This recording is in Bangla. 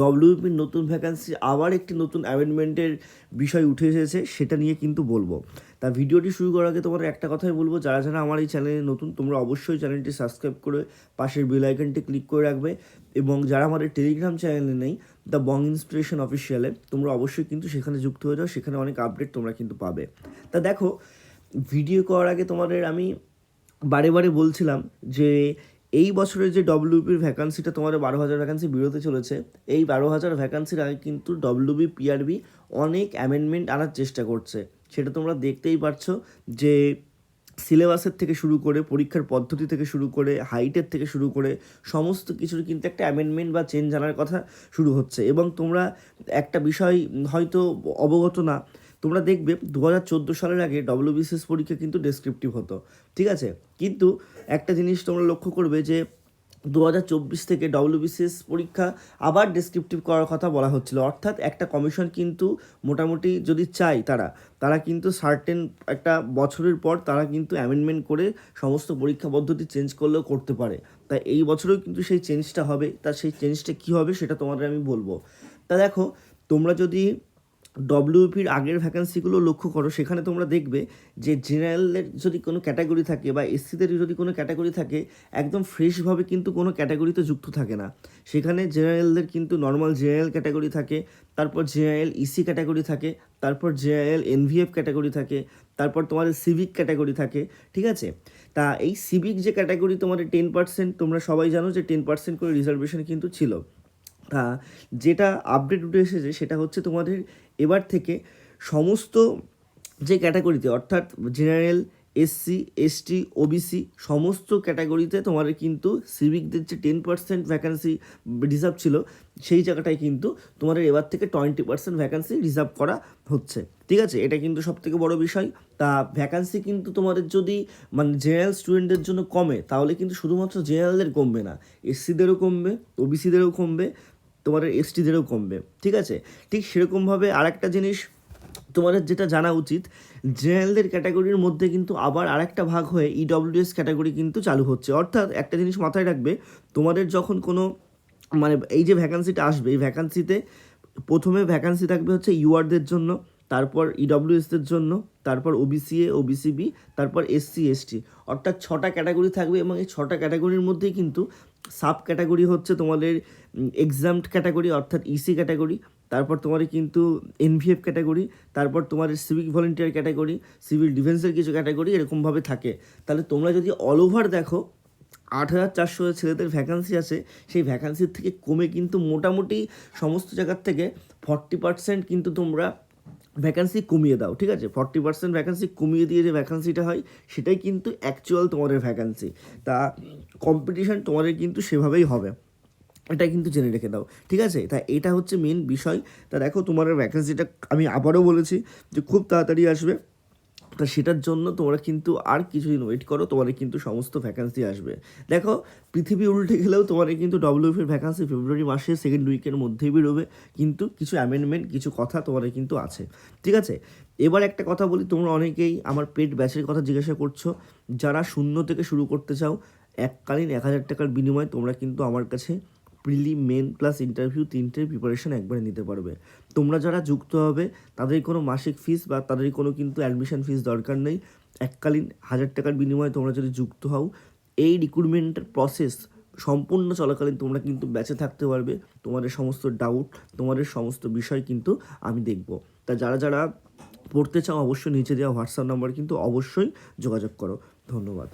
ডব্লিউপির নতুন ভ্যাকান্সি আবার একটি নতুন অ্যামেন্ডমেন্টের বিষয় উঠে এসেছে, সেটা নিয়ে কিন্তু বলব। তা ভিডিওটি শুরু করার আগে তোমার একটা কথাই বলব, যারা যারা আমার এই চ্যানেলে নতুন, তোমরা অবশ্যই চ্যানেলটি সাবস্ক্রাইব করে পাশের বেল আইকনটি ক্লিক করে রাখবে। এবং যারা আমাদের টেলিগ্রাম চ্যানেলে নেই দ্য বং ইন্সপিরেশন অফিসিয়ালে তোমরা অবশ্যই কিন্তু সেখানে যুক্ত হয়ে যাও, সেখানে অনেক আপডেট তোমরা কিন্তু পাবে। তা দেখো ভিডিও করার আগে তোমাদের আমি বারে বারে বলছিলাম যে এই বছরের যে ডব্লিউপির ভ্যাকান্সিটা তোমাদের বারো হাজার ভ্যাকান্সি বেরোতে চলেছে, এই বারো হাজার ভ্যাকান্সির আগে কিন্তু ডব্লিউবি পিআরবি অনেক অ্যামেন্ডমেন্ট আনার চেষ্টা করছে। সেটা তোমরা দেখতেই পারছ যে সিলেবাসের থেকে শুরু করে, পরীক্ষার পদ্ধতি থেকে শুরু করে হাইটের থেকে শুরু করে, সমস্ত কিছুর কিন্তু একটা অ্যামেন্ডমেন্ট বা চেঞ্জ আনার কথা শুরু হচ্ছে। এবং তোমরা একটা বিষয় হয়তো অবগত না তোমরা দেখবে দু হাজার চোদ্দ সালের আগে ডব্লিউবিসিএস পরীক্ষা কিন্তু ডেসক্রিপটিভ হতো, ঠিক আছে? কিন্তু একটা জিনিস তোমরা লক্ষ্য করবে যে দু হাজার চব্বিশ থেকে ডব্লিউবিসিএস পরীক্ষা আবার ডেসক্রিপটিভ করার কথা বলা হচ্ছিল। অর্থাৎ একটা কমিশন কিন্তু মোটামুটি যদি চাই তারা তারা কিন্তু সার্টেন একটা বছরের পর তারা কিন্তু অ্যামেন্ডমেন্ট করে সমস্ত পরীক্ষা পদ্ধতি চেঞ্জ করলেও করতে পারে। তাই এই বছরেও কিন্তু সেই চেঞ্জটা হবে। তা সেই চেঞ্জটা কী হবে সেটা তোমাদের আমি বলব। তা দেখো, তোমরা যদি ডব্লিউপির আগের ভ্যাকান্সিগুলো লক্ষ্য করো, সেখানে তোমরা দেখবে যে জেনারেলের যদি কোনো ক্যাটাগরি থাকে বা এসসিদের যদি কোনো ক্যাটাগরি থাকে, একদম ফ্রেশভাবে কিন্তু কোনো ক্যাটাগরিতে যুক্ত থাকে না। সেখানে জেনারেলদের কিন্তু নর্মাল জেনারেল ক্যাটাগরি থাকে, তারপর জেনারেল ইসি ক্যাটাগরি থাকে, তারপর জেনারেল এনভিএফ ক্যাটাগরি থাকে, তারপর তোমাদের সিভিক ক্যাটাগরি থাকে, ঠিক আছে? তা এই সিভিক যে ক্যাটাগরি তোমাদের টেন পার্সেন্ট তোমরা সবাই জানো যে টেন পার্সেন্ট করে রিজার্ভেশন কিন্তু ছিল। তা যেটা আপডেট উঠে এসেছে সেটা হচ্ছে তোমাদের এবার থেকে সমস্ত যে ক্যাটাগরিতে অর্থাৎ জেনারেল এসসি এসটি ওবিসি সমস্ত ক্যাটাগরিতে তোমাদের কিন্তু সিভিকদের যে টেন পার্সেন্ট ভ্যাকান্সি রিজার্ভ ছিল, সেই জায়গাটায় কিন্তু তোমাদের এবার থেকে টোয়েন্টি পার্সেন্ট ভ্যাকান্সি রিজার্ভ করা হচ্ছে। ঠিক আছে? এটা কিন্তু সব থেকে বড় বিষয়। তা ভ্যাকান্সি কিন্তু তোমাদের যদি মানে জেনারেল স্টুডেন্টদের জন্য কমে, তাহলে কিন্তু শুধুমাত্র জেনারেলদের কমবে না এসসিদেরও কমবে ওবিসিদেরও কমবে। তোমাদের এসটিদেরও কমবে, ঠিক আছে? ঠিক সেরকমভাবে আরেকটা জিনিস তোমাদের যেটা জানা উচিত জেনারেলদের ক্যাটাগরির মধ্যে কিন্তু আবার আরেকটা ভাগ হয়ে ইডব্লিউএস ক্যাটাগরি কিন্তু চালু হচ্ছে। অর্থাৎ একটা জিনিস মাথায় রাখবে, তোমাদের যখন কোনো মানে এই যে ভ্যাকান্সিটা আসবে, এই ভ্যাকান্সিতে প্রথমে ভ্যাকান্সি থাকবে হচ্ছে ইউআরদের জন্য, তারপর ইডব্লিউএসদের জন্য, তারপর ওবিসিএ ওবিসিবি তারপর এসসি এসটি অর্থাৎ ছটা ক্যাটাগরি থাকবে এবং এই ছটা ক্যাটাগরির মধ্যেই কিন্তু সাব ক্যাটাগরি হচ্ছে তোমাদের এক্সামড ক্যাটাগরি, অর্থাৎ ইসি ক্যাটাগরি, তারপর তোমাদের কিন্তু এনভিএফ ক্যাটাগরি, তারপর তোমাদের সিভিক ভলেন্টিয়ার ক্যাটাগরি সিভিল ডিফেন্সের কিছু ক্যাটাগরি এরকমভাবে থাকে। তাহলে তোমরা যদি অল ওভার দেখো, আট হাজার চারশো ছেলেদের ভ্যাকান্সি আছে, সেই ভ্যাকান্সির থেকে কমে কিন্তু মোটামুটি সমস্ত জায়গার থেকে ফর্টি পার্সেন্ট কিন্তু তোমরা ভ্যাকান্সি কমিয়ে দাও, ঠিক আছে? ফর্টি পার্সেন্ট ভ্যাকান্সি কমিয়ে দিয়ে যে ভ্যাকান্সিটা হয়, সেটাই কিন্তু অ্যাকচুয়াল তোমাদের ভ্যাকান্সি তা কম্পিটিশান তোমাদের কিন্তু সেভাবেই হবে। এটা কিন্তু জেনে রেখে দাও, ঠিক আছে? তা এটা হচ্ছে মেন বিষয়। তা দেখো তোমার ভ্যাকেন্সিটা আমি আবারও বলেছি যে খুব তাড়াতাড়ি আসবে। তা সেটার জন্য তোমরা কিন্তু আর কিছুদিন ওয়েট করো, তোমাদের কিন্তু সমস্ত ভ্যাকান্সি আসবে। দেখো, পৃথিবী উল্টে গেলেও তোমাদের কিন্তু ডব্লিউএফের ভ্যাকান্সি ফেব্রুয়ারি মাসের সেকেন্ড উইকের মধ্যেই বেরোবে। কিন্তু কিছু অ্যামেন্ডমেন্ট কিছু কথা তোমাদের কিন্তু আছে। ঠিক আছে? এবার একটা কথা বলি, তোমরা অনেকেই আমার পেড ব্যাচের কথা জিজ্ঞাসা করছ। যারা শূন্য থেকে শুরু করতে চাও, এককালীন এক হাজার টাকার বিনিময়ে তোমরা কিন্তু আমার কাছে প্রিলি মেন প্লাস ইন্টারভিউ তিনটের প্রিপারেশন একবারে নিতে পারবে। তোমরা যারা যুক্ত হবে, তাদের কোনো মাসিক ফিস বা তাদের কোনো কিন্তু অ্যাডমিশন ফিস দরকার নেই। এককালীন হাজার টাকার বিনিময়ে তোমরা যদি যুক্ত হও, এই রিক্রুটমেন্টের প্রসেস সম্পূর্ণ চলাকালীন তোমরা কিন্তু ব্যাচে থাকতে পারবে। তোমাদের সমস্ত ডাউট তোমাদের সমস্ত বিষয় কিন্তু আমি দেখব। তা যারা যারা পড়তে চাও, অবশ্যই নিচে দেওয়া হোয়াটসঅ্যাপ নাম্বার কিন্তু অবশ্যই যোগাযোগ করো। ধন্যবাদ।